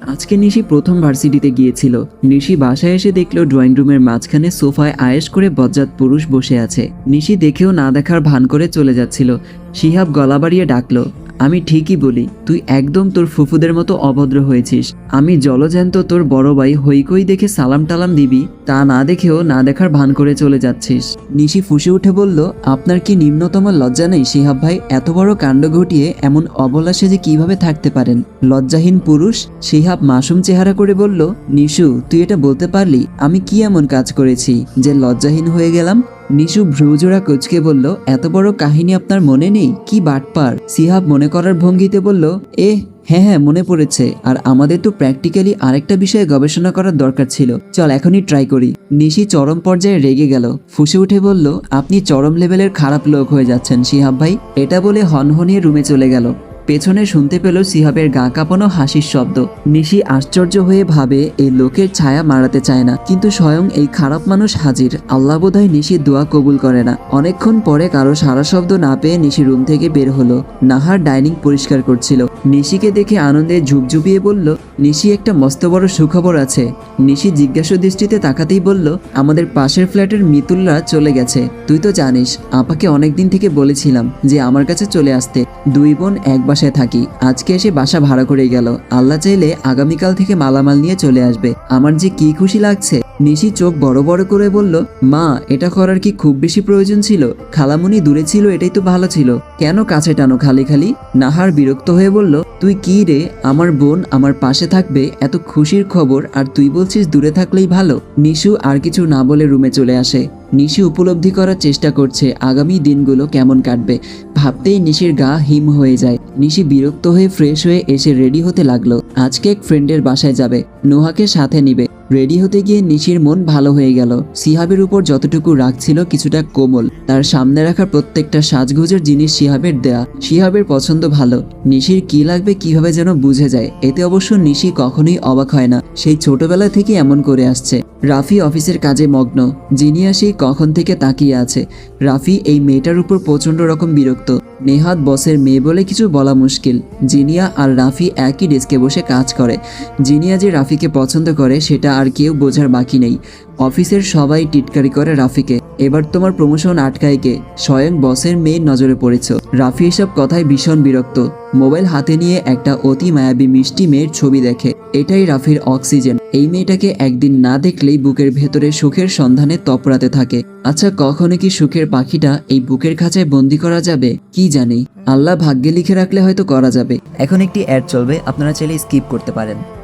আজকে নিশি প্রথম ভার্সিটিতে গিয়েছিল। নিশি বাসায় এসে দেখল ড্রয়িং রুমের মাঝখানে সোফায় আয়েস করে বজ্জাত পুরুষ বসে আছে। নিশি দেখেও না দেখার ভান করে চলে যাচ্ছিল। শিহাব গলা বাড়িয়ে ডাকলো আমি ঠিকই বলি, তুই একদম তোর ফুফুদের মতো অভদ্র হয়েছিস। আমি জলজ্যান্ত তোর বড় ভাই হইকই দেখে সালাম টালাম দিবি, তা না দেখেও না দেখার ভান করে চলে যাচ্ছিস। নিশি ফুসে উঠে বলল, আপনার কি নিম্নতম লজ্জা নেই শিহাব ভাই? এত বড় কাণ্ড ঘটিয়ে এমন অবলা সেজে কীভাবে থাকতে পারেন? লজ্জাহীন পুরুষ, শিহাব মাসুম চেহারা করে বলল, নিশু, তুই এটা বলতে পারলি? আমি কি এমন কাজ করেছি যে লজ্জাহীন হয়ে গেলাম? নিশু ভ্রুজোড়া কুচকে বলল, এত বড় কাহিনী আপনার মনে নেই? কি বাটপার? সিহাব মনে করার ভঙ্গিতে বলল এ হ্যাঁ হ্যাঁ মনে পড়েছে। আর আমাদের তো প্র্যাকটিক্যালি আরেকটা বিষয়ে গবেষণা করার দরকার ছিল। চল, এখনই ট্রাই করি। নিশি চরম পর্যায়ে রেগে গেল। ফুসে উঠে বলল, আপনি চরম লেভেলের খারাপ লোক হয়ে যাচ্ছেন, সিহাব ভাই। এটা বলে হনহনিয়ে রুমে চলে গেল। পেছনে শুনতে পেল সিহাবের গা কাঁপানো হাসির শব্দ। নিশি আশ্চর্য হয়ে ভাবে এই লোকের ছায়া মারাতে চায় না। কিন্তু স্বয়ং এই খারাপ মানুষ হাজির। আল্লাহ বোধহয় নিশির দোয়া কবুল করে না। অনেকক্ষণ পরে কারও সারা শব্দ না পেয়ে নিশি রুম থেকে বের হলো। নাহার ডাইনিং পরিষ্কার করছিল। নিশিকে দেখে আনন্দে ঝুপঝুপিয়ে বলল, নিশি, একটা মস্ত বড় সুখবর আছে। নিশি জিজ্ঞাসা দৃষ্টিতে তাকাতেই বলল, আমাদের পাশের ফ্ল্যাটের মিতুলরা চলে গেছে। তুই তো জানিস, আপাকে অনেকদিন থেকে বলেছিলাম যে আমার কাছে চলে আসতে। দুই বোন এক বাসায় থাকি। আজকে এসে বাসা ভাড়া করে গেল। আল্লাহ চাইলে আগামীকাল থেকে মালামাল নিয়ে চলে আসবে। আমার যে কি খুশি লাগছে, নিশি চোখ বড় বড় করে বলল, মা, এটা করার কি খুব বেশি প্রয়োজন ছিল? খালামুনি দূরে ছিল, এটাই তো ভালো ছিল। কেন কাছে টানো খালি খালি? নাহার বিরক্ত হয়ে বলল, তুই কি রে? আমার বোন আমার পাশে থাকবে, এত খুশির খবর, আর তুই বলছিস দূরে থাকলেই ভালো? নিশু আর কিছু না বলে রুমে চলে আসে। নিশি উপলব্ধি করার চেষ্টা করছে। আগামী দিনগুলো কেমন কাটবে? ভাবতেই নিশির গা হিম হয়ে যায়। নিশি বিরক্ত হয়ে ফ্রেশ হয়ে এসে রেডি হতে লাগল। আজকে এক ফ্রেন্ডের বাসায় যাবে। নোহাকে সাথে নিবে। রেডি হতে গিয়ে নিশির মন ভালো হয়ে গেল। সিহাবের উপর যতটুকু রাগ ছিল কিছুটা কোমল। তার সামনে রাখা প্রত্যেকটা সাজগোজের জিনিস সিহাবের দেয়া। সিহাবের পছন্দ ভালো। নিশির কি লাগবে, কীভাবে যেন বুঝে যায়। এতে অবশ্য নিশি কখনোই অবাক হয় না। সেই ছোটবেলা থেকে এমন করে আসছে। রাফি অফিসের কাজে মগ্ন জিনিয়া সেই কখন থেকে তাকিয়ে আছে। রাফি এই মেয়েটার উপর প্রচণ্ড রকম বিরক্ত। নেহাত বসের মেয়ে বলে কিছু বলা মুশকিল। জিনিয়া আর রাফি একই ডেস্কে বসে কাজ করে। জিনিয়া যে রাফিকে পছন্দ করে, সেটা আর কেউ বোঝার বাকি নেই। অফিসের সবাই টিটকারি করে রাফিকে। এবার তোমার প্রমোশন আটকায় কে? স্বয়ং বসের মেয়ের নজরে পড়েছ। রাফি এসব কথায় ভীষণ বিরক্ত। মোবাইল হাতে নিয়ে একটা অতি মায়াবী মিষ্টি মেয়ের ছবি দেখে। এটাই রাফির অক্সিজেন। এই মেয়েটাকে একদিন না দেখলেই বুকের ভেতরে সুখের সন্ধানে তপরাতে থাকে। আচ্ছা কখনো কি সুখের পাখিটা এই বুকের খাঁচায় বন্দি করা যাবে? কি জানি। আল্লাহ ভাগ্যে লিখে রাখলে হয়তো করা যাবে। এখন একটি অ্যাড চলবে, আপনারা চাইলে স্কিপ করতে পারেন।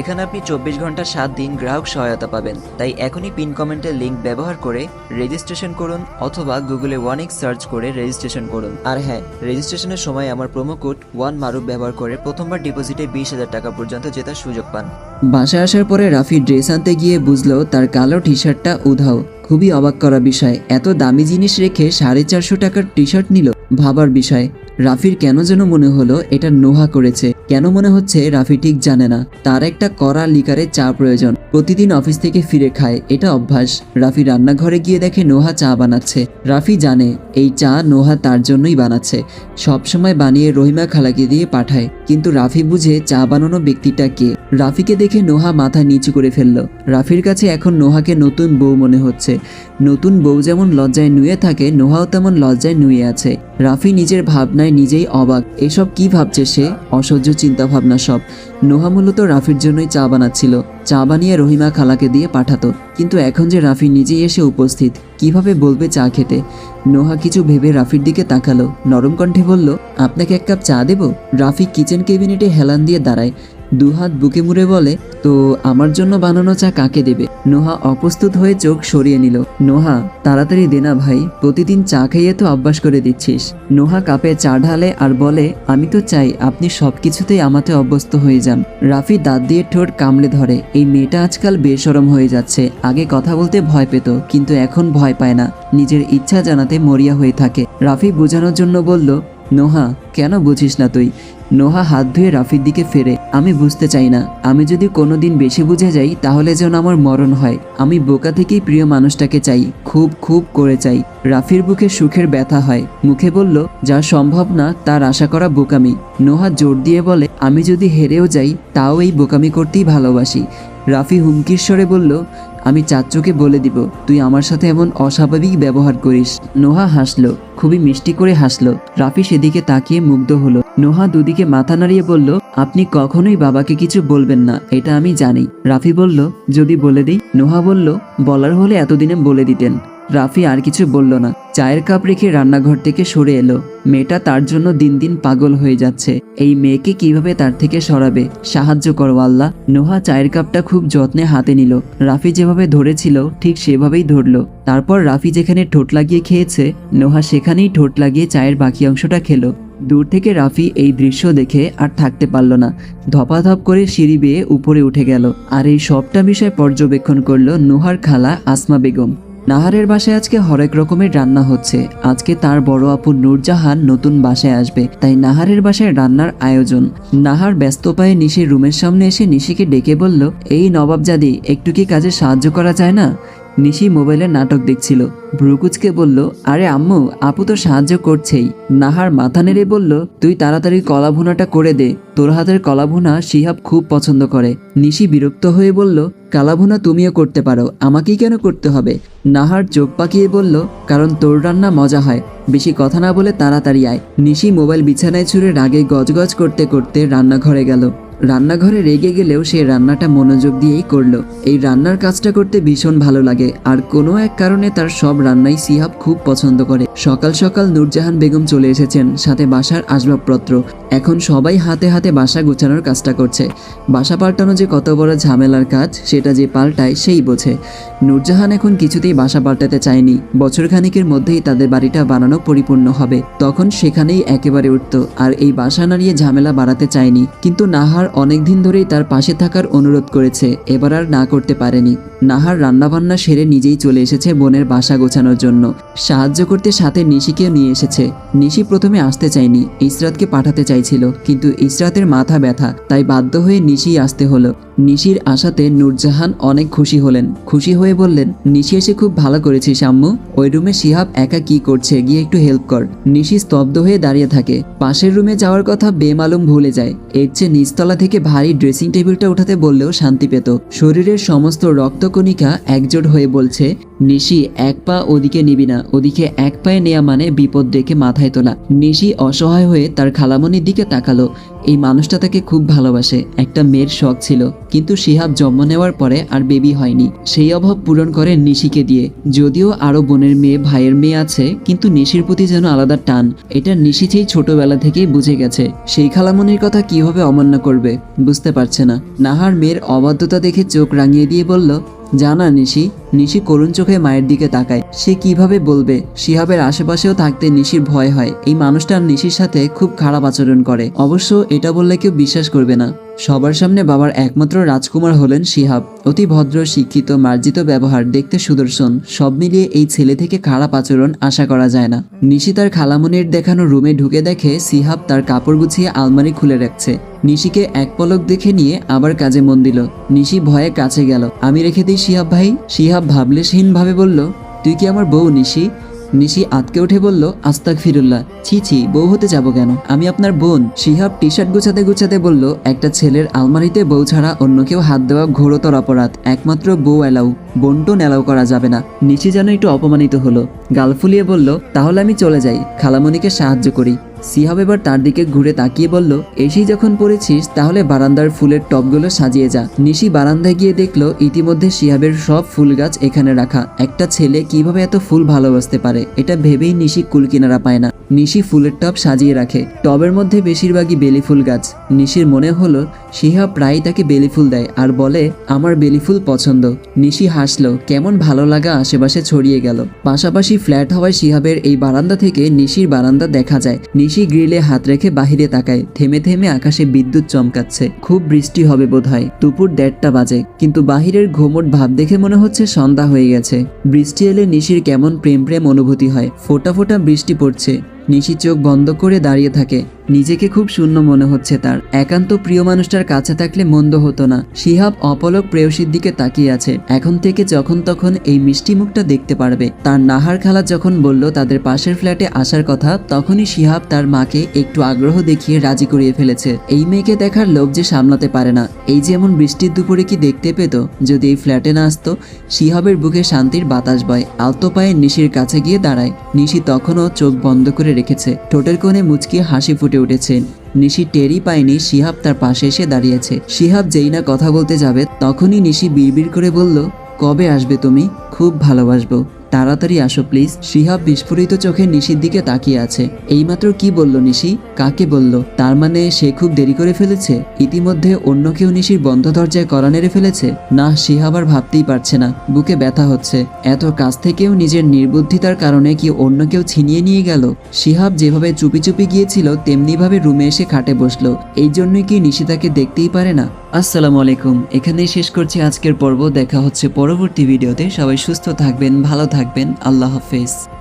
এখানে আপনি চব্বিশ ঘণ্টা সাত দিন গ্রাহক সহায়তা পাবেন। তাই এখনই পিন কমেন্টের লিঙ্ক ব্যবহার করে রেজিস্ট্রেশন করুন অথবা গুগলে ওয়ান এক্স সার্চ করে রেজিস্ট্রেশন করুন। আর হ্যাঁ রেজিস্ট্রেশনের সময় আমার প্রোমো কোড ওয়ান মারুপ ব্যবহার করে প্রথমবার ডিপোজিটে বিশ হাজার টাকা পর্যন্ত জেতার সুযোগ পান। বাসায় আসার পরে রাফি ড্রেস আনতে গিয়ে বুঝলো তার কালো টি শার্টটা উধাও। খুবই অবাক করা বিষয়। এত দামি জিনিস রেখে সাড়ে চারশো টাকার টি শার্ট নিল। ভাবার বিষয়। রাফির কেন যেন মনে হলো এটা নোহা করেছে। কেন মনে হচ্ছে রাফি ঠিক জানে না। তার একটা কড়া লিকারের চা প্রয়োজন। প্রতিদিন অফিস থেকে ফিরে খায়। এটা অভ্যাস। রাফি রান্নাঘরে গিয়ে দেখে নোহা চা বানাচ্ছে। রাফি জানে, এই চা নোহা তার জন্যই বানাচ্ছে। সবসময় বানিয়ে রহিমা খালাকে দিয়ে পাঠায়। কিন্তু রাফি বুঝে চা বানানো ব্যক্তিটা কে? রাফিকে দেখে নোহা মাথা নিচু করে ফেলল। রাফির কাছে এখন নোহাকে নতুন বউ মনে হচ্ছে। নতুন বউ যেমন লজ্জায় নুয়ে থাকে, নোহাও তেমন লজ্জায় নুয়ে আছে। রাফি নিজের ভাবনায় নিজেই অবাক। এসব কি ভাবছে সে? অসহ্য চিন্তা ভাবনা সব। নোহা মূলত রাফির জন্যই চা বানাচ্ছিল। চা বানিয়ে রহিমা খালাকে দিয়ে পাঠাতো। কিন্তু এখন যে রাফি নিজেই এসে উপস্থিত, কীভাবে বলবে চা খেতে? নোহা কিছু ভেবে রাফির দিকে তাকালো। নরম কণ্ঠে বলল, আপনাকে এক কাপ চা দেব? রাফি কিচেন ক্যাবিনেটে হেলান দিয়ে দাঁড়ায়। দুহাত বুকে মুড়ে বলে, তো আমার জন্য বানানো চা কাকে দেবে? নোহা অপ্রস্তুত হয়ে চোখ সরিয়ে নিল। নোহা, তাড়াতাড়ি দেনা ভাই, প্রতিদিন চা খাইয়ে তো অভ্যাস করে দিচ্ছিস। নোহা কাপে চা ঢালে আর বলে, আমি তো চাই আপনি সবকিছুতেই আমাতে অভ্যস্ত হয়ে যান। রাফি দাঁত দিয়ে ঠোঁট কামড়ে ধরে, এই মেয়েটা আজকাল বেসরম হয়ে যাচ্ছে, আগে কথা বলতে ভয় পেত, কিন্তু এখন ভয় পায় না, নিজের ইচ্ছা জানাতে মরিয়া হয়ে থাকে। রাফি বোঝানোর জন্য বলল নোহা, কেন বুঝিস না তুই? নোহা হাত ধুয়ে রাফির দিকে ফেরে। আমি বুঝতে চাই না। আমি যদি কোনোদিন বেশি বুঝে যাই, তাহলে যেন আমার মরণ হয়। আমি বোকা থেকেই প্রিয় মানুষটাকে চাই, খুব খুব করে চাই। রাফির বুকে সুখের ব্যথা হয়। মুখে বলল, যা সম্ভব না, তার আশা করা বোকামি। নোহা জোর দিয়ে বলে, আমি যদি হেরেও যাই, তাও এই বোকামি করতেই ভালোবাসি। রাফি হুমকির স্বরে বলল আমি চাচ্চুকে বলে দিব, তুই আমার সাথে এমন অস্বাভাবিক ব্যবহার করিস। নোহা হাসলো, খুবই মিষ্টি করে হাসলো। রাফি সেদিকে তাকিয়ে মুগ্ধ হলো। নোহা দুদিকে মাথা নাড়িয়ে বলল, আপনি কখনোই বাবাকে কিছু বলবেন না, এটা আমি জানি। রাফি বলল, যদি বলে দিই? নোহা বলল, বলার হলে এতদিনে বলে দিতেন। রাফি আর কিছু বলল না। চায়ের কাপ রেখে রান্নাঘর থেকে সরে এলো। মেয়েটা তার জন্য দিন দিন পাগল হয়ে যাচ্ছে। এই মেয়েকে কীভাবে তার থেকে সরাবে? সাহায্য করো, আল্লাহ। নোহা চায়ের কাপটা খুব যত্নে হাতে নিল। রাফি যেভাবে ধরেছিল, ঠিক সেভাবেই ধরলো। তারপর রাফি যেখানে ঠোঁট লাগিয়ে খেয়েছে, নোহা সেখানেই ঠোঁট লাগিয়ে চায়ের বাকি অংশটা খেলো। দূর থেকে রাফি এই দৃশ্য দেখে আর থাকতে পারল না। ধপাধপ করে সিঁড়ি বেয়ে উপরে উঠে গেল। আর এই সবটা বিষয় পর্যবেক্ষণ করল নোহার খালা আসমা বেগম। নাহারের বাসায় আজকে হরেক রকমের রান্না হচ্ছে। আজকে তার বড় আপু নূরজাহান নতুন বাসায় আসবে, তাই নাহারের বাসায় রান্নার আয়োজন। নাহার ব্যস্ত পায়ে নিশির রুমের সামনে এসে নিশিকে ডেকে বলল, এই নবাবজাদি, একটু কি কাজে সাহায্য করা যায় না? নিশি মোবাইলে নাটক দেখছিল। ভ্রুকুচকে বলল, আরে আম্মু, আপু তো সাহায্য করছেই। নাহার মাথা নেড়ে বলল, তুই তাড়াতাড়ি কলা ভুনাটা করে দে। তোর হাতের কলা ভুনা শিহাব খুব পছন্দ করে। নিশি বিরক্ত হয়ে বলল, কালাভুনা তুমিও করতে পারো, আমাকেই কেন করতে হবে? নাহার চোখ পাকিয়ে বলল, কারণ তোর রান্না মজা হয়। বেশি কথা না বলে তাড়াতাড়ি আয়। নিশি মোবাইল বিছানায় ছুঁড়ে রাগে গজগজ করতে করতে রান্নাঘরে গেল। রান্নাঘরে রেগে গেলেও সে রান্নাটা মনোযোগ দিয়েই করল। এই রান্নার কাজটা করতে ভীষণ ভালো লাগে, আর কোনো এক কারণে তার সব রান্নাই সিহাব খুব পছন্দ করে। সকাল সকাল নূরজাহান বেগম চলে এসেছেন, সাথে বাসার আসবাবপত্র। এখন সবাই হাতে হাতে বাসা গোছানোর কাজটা করছে। বাসা পাল্টানো যে কত বড় ঝামেলার কাজ, সেটা যে পাল্টায় সেই বোঝে। নূরজাহান এখন কিছুতেই বাসা পাল্টাতে চায়নি। বছরখানিকের মধ্যেই তাদের বাড়িটা বানানো পরিপূর্ণ হবে। তখন সেখানেই একেবারে উঠত, আর এই বাসা নাড়িয়ে ঝামেলা বাড়াতে চায়নি। কিন্তু নাহার অনেক দিন ধরেই তার পাশে থাকার অনুরোধ করেছে এবার আর না করতে পারেনি। নাহার রান্নাবান্না সেরে নিজেই চলে এসেছে বোনের বাসা গোছানোর জন্য। সাহায্য করতে সাথে নিশিকেও নিয়ে এসেছে। নিশি প্রথমে আসতে চায়নি, ইসরাতকে পাঠাতে চাইছিল, কিন্তু ইসরাতের মাথা ব্যথা, তাই বাধ্য হয়ে নিশি আসতে হলো। নিশির আশাতে নূরজাহান অনেক খুশি হলেন। খুশি হয়ে বললেন, নিশি এসে খুব ভালো করেছিস, আম্মু। ওই রুমে শিহাব একা কি করছে, গিয়ে একটু হেল্প কর। নিশি স্তব্ধ হয়ে দাঁড়িয়ে থাকে। পাশের রুমে যাওয়ার কথা বেমালুম ভুলে যায়। এর চেয়ে নিচতলা থেকে ভারী ড্রেসিং টেবিলটা উঠাতে বললেও শান্তি পেত। শরীরের সমস্ত রক্তকণিকা একজোট হয়ে বলছে, নিশি এক পা ওদিকে নিবি না, ওদিকে এক পায়ে নেয়া মানে বিপদ ডেকে মাথায় তোলা। নিশি অসহায় হয়ে তার খালামনির দিকে তাকালো। এই মানুষটা তাকে খুব ভালোবাসে, একটা মেয়ের শখ ছিল। কিন্তু শিহাব জন্ম নেওয়ার পরে আর বেবি হয়নি। সেই অভাব পূরণ করে নিশিকে দিয়ে। যদিও আরও বোনের মেয়ে, ভাইয়ের মেয়ে আছে, কিন্তু নিশির প্রতি যেন আলাদা টান। এটা নিশি সেই ছোটবেলা থেকেই বুঝে গেছে। সেই খালামনির কথা কীভাবে অমান্য করবে, বুঝতে পারছে না। নাহার মেয়ের অবাধ্যতা দেখে চোখ রাঙিয়ে দিয়ে বলল জানা নিশি নিশি করুণ চোখে মায়ের দিকে তাকায়। সে কীভাবে বলবে? শিহাবের আশেপাশেও থাকতে নিশির ভয় হয়। এই মানুষটা নিশির সাথে খুব খারাপ আচরণ করে। অবশ্য এটা বললে কেউ বিশ্বাস করবে না। সবার সামনে বাবার একমাত্র রাজকুমার হলেন শিহাব। অতি ভদ্র, শিক্ষিত, মার্জিত ব্যবহার, দেখতে সুদর্শন। সব মিলিয়ে এই ছেলে থেকে খারাপ আচরণ আশা করা যায় না। নিশি তার খালামনির দেখানো রুমে ঢুকে দেখে সিহাব তার কাপড় গুছিয়ে আলমারি খুলে রাখছে। নিশিকে এক পলক দেখে নিয়ে আবার কাজে মন দিল। নিশি ভয়ে কাছে গেল। আমি রেখে দিই শিহাব ভাই। শিহাব ভাবলেশহীন ভাবে বলল, তুই কি আমার বউ নিশি? নিশি আতকে উঠে বলল আস্তাক ফিরুল্লাহ ছি ছি, বউ হতে যাব কেন? আমি আপনার বোন। শিহাব টি শার্ট গুছাতে গুছাতে বলল, একটা ছেলের আলমারিতে বউ ছাড়া অন্য কেউ হাত দেওয়া ঘোরতর অপরাধ। একমাত্র বউ এলাও বন্টন এলাও করা যাবে না। নিশি যেন একটু অপমানিত হলো। গাল ফুলিয়ে বলল, তাহলে আমি চলে যাই। খালামণিকে সাহায্য করি। সিহাব এবার তার দিকে ঘুরে তাকিয়ে বলল, এসেই যখন পড়েছিস, তাহলে বারান্দার ফুলের টবগুলো সাজিয়ে যা। নিশি বারান্দায় গিয়ে দেখল, ইতিমধ্যে শিহাবের সব ফুল গাছ এখানে রাখা। একটা ছেলে কীভাবে এত ফুল ভালোবাসতে পারে, এটা ভেবেই নিশি কুল কিনারা পায় না। নিশি ফুলের টব সাজিয়ে রাখে। টবের মধ্যে বেশিরভাগই বেলি ফুল গাছ। নিশির মনে হলো, সিহাব প্রায় তাকে বেলি ফুল দেয় আর বলে, আমার বেলি ফুল পছন্দ। নিশি হাসলো, কেমন ভালো লাগা আশেপাশে ছড়িয়ে গেল। পাশাপাশি ফ্ল্যাট হওয়ায় সিহাবের এই বারান্দা থেকে নিশির বারান্দা দেখা যায়। নিশি গ্রিলে হাত রেখে বাহিরে তাকায়। থেমে থেমে আকাশে বিদ্যুৎ চমকাচ্ছে। খুব বৃষ্টি হবে বোধহয়। দুপুর দেড়টা বাজে। কিন্তু বাহিরের ঘোমট ভাব দেখে মনে হচ্ছে সন্ধ্যা হয়ে গেছে। বৃষ্টি এলে নিশির কেমন প্রেম প্রেম অনুভূতি হয়। ফোটা ফোটা বৃষ্টি পড়ছে। নিশি চোখ বন্ধ করে দাঁড়িয়ে থাকে। নিজেকে খুব শূন্য মনে হচ্ছে তার। একান্ত প্রিয় মানুষটার কাছে থাকলে মন্দ হতো না। শিহাব অপলক প্রেয়সীর দিকে তাকিয়ে আছে। এখন থেকে যখন তখন এই মিষ্টি মুখটা দেখতে পারবে। তার নাহার খালা যখন বলল তাদের পাশের ফ্ল্যাটে আসার কথা, তখনই শিহাব তার মাকে একটু আগ্রহ দেখিয়ে রাজি করিয়ে ফেলেছে। এই মেয়েকে দেখার লোভ যে সামলাতে পারে না। এই যেমন বৃষ্টির দুপুরে কি দেখতে পেত? যদি এই ফ্ল্যাটে না আসতো, শিহাবের বুকে শান্তির বাতাস বয়। আলতো পায়ে নিশির কাছে গিয়ে দাঁড়ায়। নিশি তখনও চোখ বন্ধ করে রেখেছে। ঠোঁটের কোণে মুচকিয়ে হাসি ফুটে উঠেছে। নিশি টেরি পায়নি শিহাব তার পাশে এসে দাঁড়িয়েছে। শিহাব যেই না কথা বলতে যাবে, তখনই নিশি বিড়বিড় করে বলল, কবে আসবে তুমি? খুব ভালোবাসবো। তাড়াতাড়ি আসো, প্লিজ। শিহাব বিস্ফোরিত চোখে নিশির দিকে তাকিয়ে আছে। এইমাত্র কি বলল নিশি? কাকে বলল? তার মানে সে খুব দেরি করে ফেলেছে? ইতিমধ্যে অন্য কেউ নিশির বন্ধ দরজায় করা নেড়ে ফেলেছে? না শিহাব আর ভাবতেই পারছে না। বুকে ব্যথা হচ্ছে। এত কাছ থেকেও নিজের নির্বুদ্ধিতার কারণে কি অন্য কেউ ছিনিয়ে নিয়ে গেল? শিহাব যেভাবে চুপি চুপি গিয়েছিল, তেমনিভাবে রুমে এসে খাটে বসল। এই জন্যই কি নিশি তাকে দেখতেই পারে না? আসসালামু আলাইকুম। এখানেই শেষ করছি আজকের পর্ব। দেখা হচ্ছে পরবর্তী ভিডিওতে। সবাই সুস্থ থাকবেন, ভালো থাকবেন। আল্লাহ হাফেজ।